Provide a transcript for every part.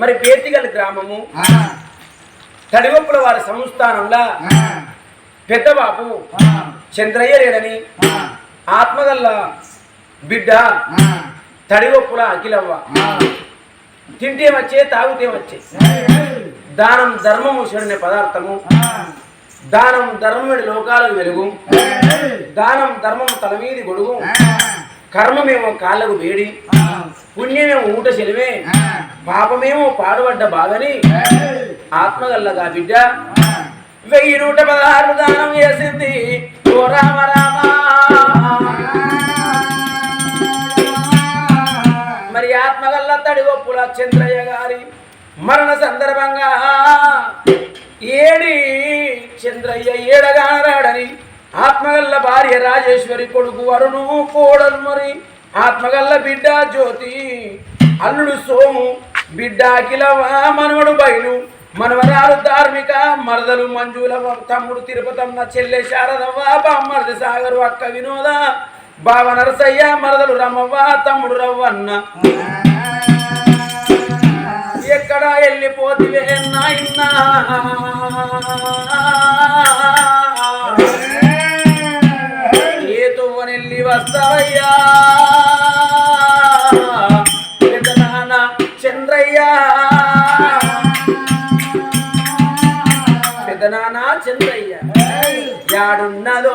మరి పేతిగల్ గ్రామము. తడివప్పుల వారి సంస్థానంలో పెద్దబాబు చంద్రయ్య లేడని ఆత్మగల్ల బిడ్డ తడివప్పుల అఖిలవ్వ. తింటే వచ్చే తాగుతే వచ్చే. దానం ధర్మము చెడిన పదార్థము. దానం ధర్మముడి లోకాలకు వెలుగు. దానం ధర్మము తల మీది గొడుగు. కర్మమేమో కాళ్ళకు వేడి పుణ్యమేమో ఊట చెలివే పాపమేమో పాడుపడ్డ బాధని ఆత్మగల్లగా బిడ్డ. వెయ్యి నూట పదహారు దానం చేసింది ఓ రామ రామ. మరి ఆత్మగల్ల తడి ఒప్పుల చంద్రయ్య గారి మరణ సందర్భంగా ఏడి చంద్రయ్య ఏడగారాడని ఆత్మగల్ల భార్య రాజేశ్వరి కొడుకు వరుణు కోడలు మరి ఆత్మగల్ల బిడ్డ జ్యోతి అల్లుడు సోము బిడ్డ మనవడు బయలు మనవరాలు ధార్మిక మరదలు మంజుల తమ్ముడు తిరుపతమ్మ చెల్లె శారదవ్వ బామ్మర్ది సాగరు అక్క వినోద బావ నరసయ్య మరదలు రమ్మవ్వ తమ్ముడు రవ్వన్న. ఎక్కడ వెళ్ళిపోతివే నాయన్న ఏ తువ్వనెల్లి వస్తావయ్యా? చంద్రయ్య యాడున్నదో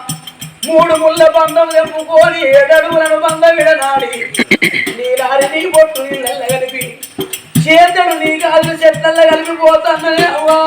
మూడు ముళ్ళ బంధం తెంపుకొని ఏడడుగులను బంధం విడనాడి. నీలారి నీ బొట్టు నీళ్ళ కలిపి చేతడు నీ కాళ్ళు చెట్లల్లో కలిపిపోతున్నది అవ్వా.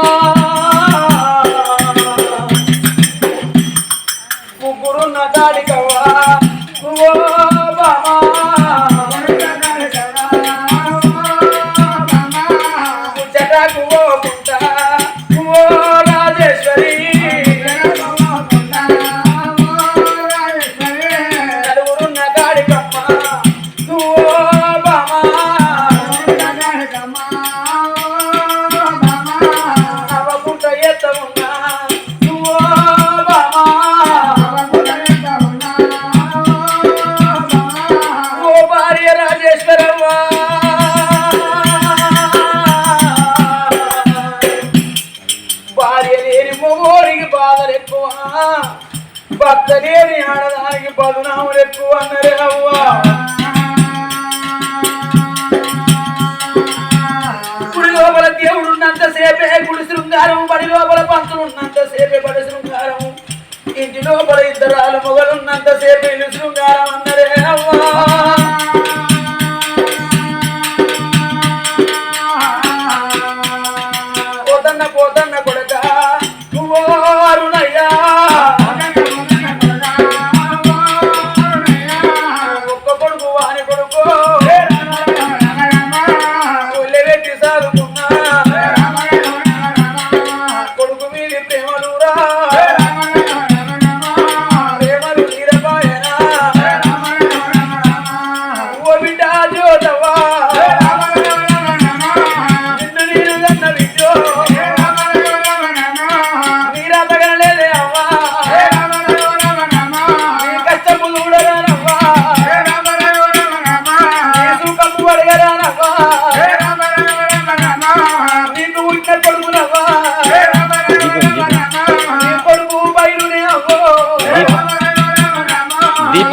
లేని ఆడదానికి బదునాములు ఎక్కువ అన్నరే అవ్వా గుడి లోపల దేవుడు ఉన్నంత సేపే గుడి శృంగారం బడి లోపల పంతులు ఉన్నంత సేపే బడి శృంగారం. ఇంటి లోపల ఇద్దరు మొగలు ఉన్నంత సేపే ఇల్లు శృంగారం అన్నరే అవ్వా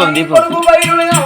దీపం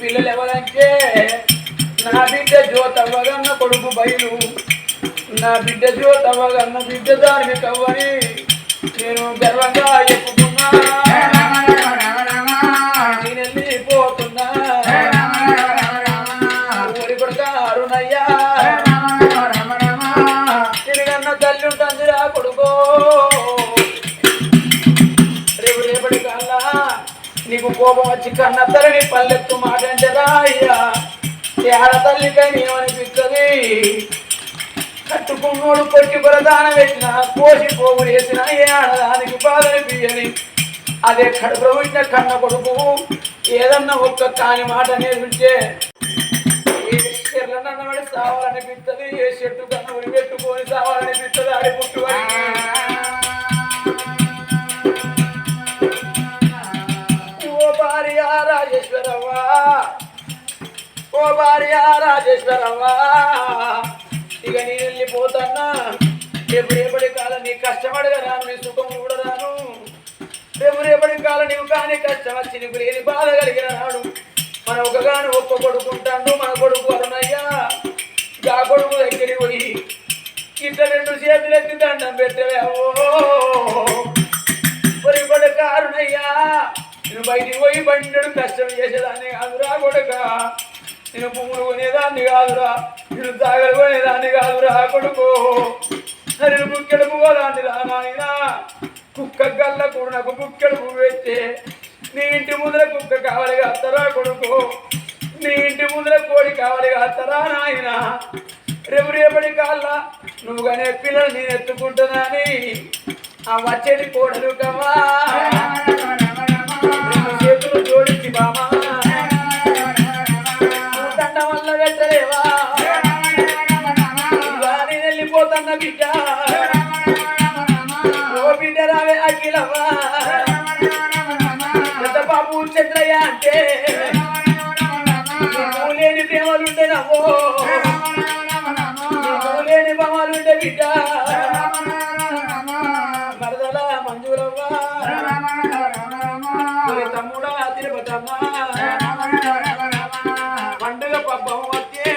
పిల్లలు ఎవరంటే నా బిడ్డ జ్యోతవ్వగన్న కొడుకు బయలు. నా బిడ్డ జ్యోతవ్వగన్న బిడ్డ దానికి కవ్వని నేను గర్వంగా చెప్పుకున్నా. నేను వెళ్ళిపోతున్నా ఊరి కొడుక తిరిగన్న తల్లి ఉంటుంది రా కొడుకో. నీకు కోపం వచ్చి కన్న తల్లిని పల్లెత్తు మాట అంటే రా అయ్యా. ఈ ఆడతల్లికై కట్టుకున్నోడు కొట్టి ప్రధాన పెట్టిన కోసి పోగు వేసిన ఏ ఆడదానికి బాధని అదే కడుపు పుట్టిన కన్న కొడుకు ఏదన్నా ఒక్క కాని మాట నేర్పించే సావాలనిపిస్తుంది ఏ చెట్టు కన్నా ఉరి పెట్టుకొని సావాలనిపిస్తుంది ఆడి ఓ భార్య రాజేశ్వరవ్వా ఇక నేను వెళ్ళిపోతానా? రేపు రేపటి కాలం నీ కష్టపడగా రాను నీ సుఖం కూడా రాను రేపు రేపటి కాలం నీవు కానీ కష్టం వచ్చి నీకు లేని బాధ కలిగిన నాడు మన ఒకగాను ఒక్క కొడుకుంటాడు మన కొడుకు అరుణయ్యా. గా కొడుకు దగ్గరికి పోయి ఇట్లా రెండు చేతులెత్తి దండం పెట్టలేవో మరి కొడుక అరుణయ్యా నేను బయటికి పోయి బండి కష్టం చేసేదాన్ని కాదురా కొడుక. నేను పువ్వులు కొనేదాన్ని కాదురా నేను తాగలు కొనేదాన్ని కాదురా కొడుకు. నేను బుక్కెడు పువ్వదాన్ని రా కుక్క గల్ల కూడా నాకు బుక్కెడు పువ్వు పెట్టి నీ ఇంటి ముందర కుక్క కావాలి కాస్తారా కొడుకు. నీ ఇంటి ముందర కోడి కావాలి కాస్తారా నాయన. రేపు రేపటి కాళ్ళ నువ్వు కానీ పిల్లలు నేను ఎత్తుకుంటున్నాని. ఆ వచ్చేది కోడలు కమా లేని ప్రేమలుంటే నవ్వో. నువ్వు లేని బొమ్మలుంటే బిడ్డ. మరదల మంజూరవ్వా. తమ్ముడా తిరుపతమ్మ. పండుగ పబ్బం వచ్చే.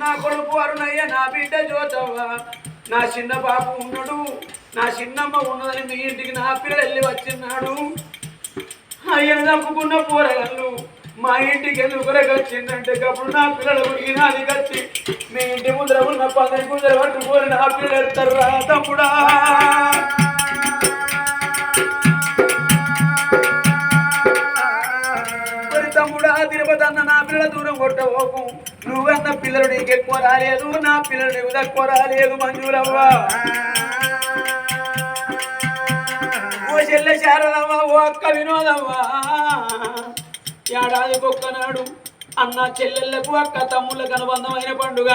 నా కొడుకు అరుణయ్య నా బిడ్డ జ్యోతవ్వ. నా చిన్న బాబు ఉన్నాడు నా చిన్నమ్మ ఉన్నదని మీ ఇంటికి నా పిల్లలు వెళ్ళి వచ్చిన్నాడు అయ్యను చంపుకున్న పోరగళ్ళు మా ఇంటికి ఎందుకు వచ్చిందంటే అప్పుడు నా పిల్లలు ఈనాది కచ్చి మీ ఇంటి ముద్ర ఉన్న పది పట్టు పట్టుకొని నా పిల్లలు ఎడతారు రా తమ్ముడా తిరుపతి అన్న నా పిల్లల దూరం కొట్టబోకు. నువ్వన్న పిల్లలు నీకు ఎక్కువ రాలేదు నా పిల్లలు నీకు తక్కువ రాలేదు మంజూరవ్వ. చెల్లె శారదమ్మ ఓ అక్క వినోదవ్వ ఏడాది ఒక్కనాడు అన్న చెల్లెళ్ళకు అక్క తమ్ముళ్ళకు అనుబంధమైన పండుగ.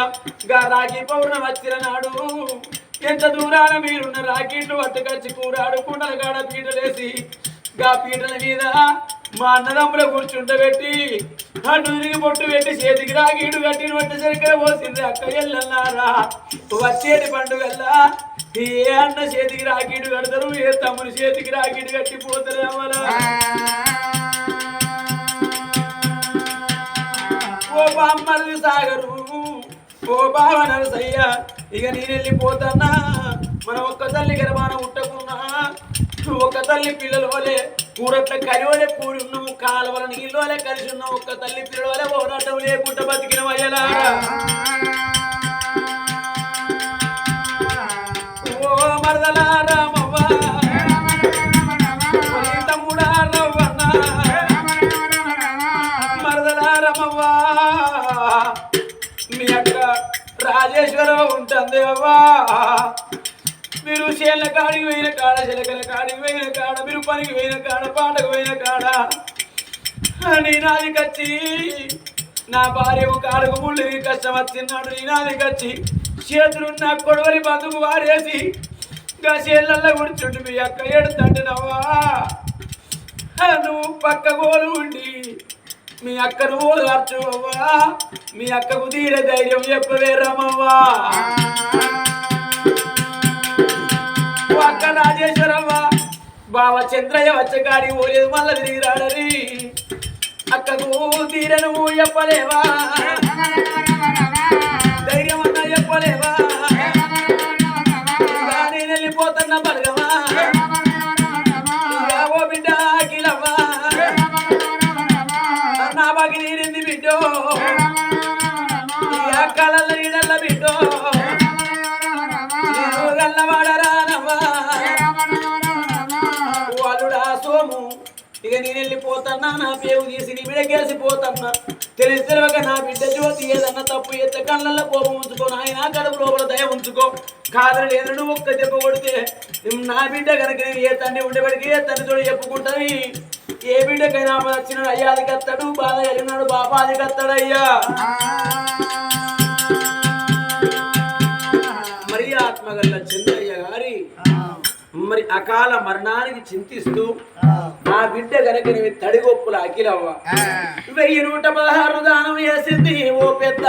గా రాఖీ పౌర్ణమి వచ్చిన నాడు ఎంత దూరాన మీరున్న రాఖీట్లు పట్టుకొచ్చి కూరాడు కుండల కాడ పీటలేసి గా పీటల మీద మా అన్నదమ్ముల కూర్చుండబెట్టి అటు తిరిగి పొట్టు పెట్టి చేతికి రాగీడు కట్టిన వంట సరిగ్గా పోసింది అక్క ఎల్లన్నారా. వచ్చేటి పండుగల్లా ఏ అన్న చేతికి రాకీడు కడతారు ఏ తమ్ముని చేతికి రాకీడు కట్టి పోతారు అమ్మలా ఓ బామ్మది సాగరు ఓ బావ నరసయ్య ఇక నేను వెళ్ళిపోతానా మన ఒక్క తల్లి గర్భాన ఉట్టకున్నా ఒక్క తల్లి పిల్లల వలె కూరట్ల కరివలే కూడి ఉన్నాము కాలువల నీళ్ళు వలె కలిసి ఉన్నాం ఒక్క తల్లి పిల్లల వలె పోరాటం లేకుండా బతికిన వయ్యలారా మీ అక్క రాజేశ్వరమ్మ ఉంటుంది అవ్వా. మీరు చేల కాడికి పోయిన కాడ చెలకల కాడికి పోయిన కాడ మీరు పనికి పోయిన కాడ పాటకు పోయిన కాడ. నీ నాదికచ్చి నా భార్య కాడకు ముళ్ళు కష్టం వచ్చినాడు నీ నాది కచ్చి చేతులున్న కొడవరి బంధుకు వారేసి ఇంకా చేళ్ళల్లో కూర్చుంటు మీ అక్క ఏడుతంటున్నావా? నువ్వు పక్క గోలు ఉండి మీ అక్కను ఓదార్చు మీ అక్కకు తీరే ధైర్యం చెప్పవే రమవ్వా అక్క రాజేశ్వరమ్మ బావ చంద్రయ్య వచ్చే ఓలేదు పోలేదు మళ్ళీ తిరిగి అక్కకు తీరను చెప్పలేవా ఇక నేను వెళ్ళిపోతున్నా నా పేరు తీసి నీ బిడకేసి తెలిసి తెలియక నా బిడ్డ జ్యోతి ఏదన్నా తప్పు ఎత్త కళ్ళల్లో కోపం ఉంచుకో నాయన కడుపు లోపల దయ ఉంచుకో. కాదని లేదు నువ్వు ఒక్క దెబ్బ కొడితే నా బిడ్డ కనుక నేను ఏ తండ్రి ఉండేవాడికి ఏ తండ్రి తోడు చెప్పుకుంటావి ఏ బిడ్డకైనా వచ్చినాడు అయ్యాది కత్తాడు బాధ కలిగినాడు బాపాది కత్తాడు అకాల మరణానికి చింతిస్తూ నా బిడ్డ కనుక నీవి తడిగొప్పుల అఖిలవ్వ. వెయ్యి నూట పదహారు దానం వేసింది ఓ పెద్ద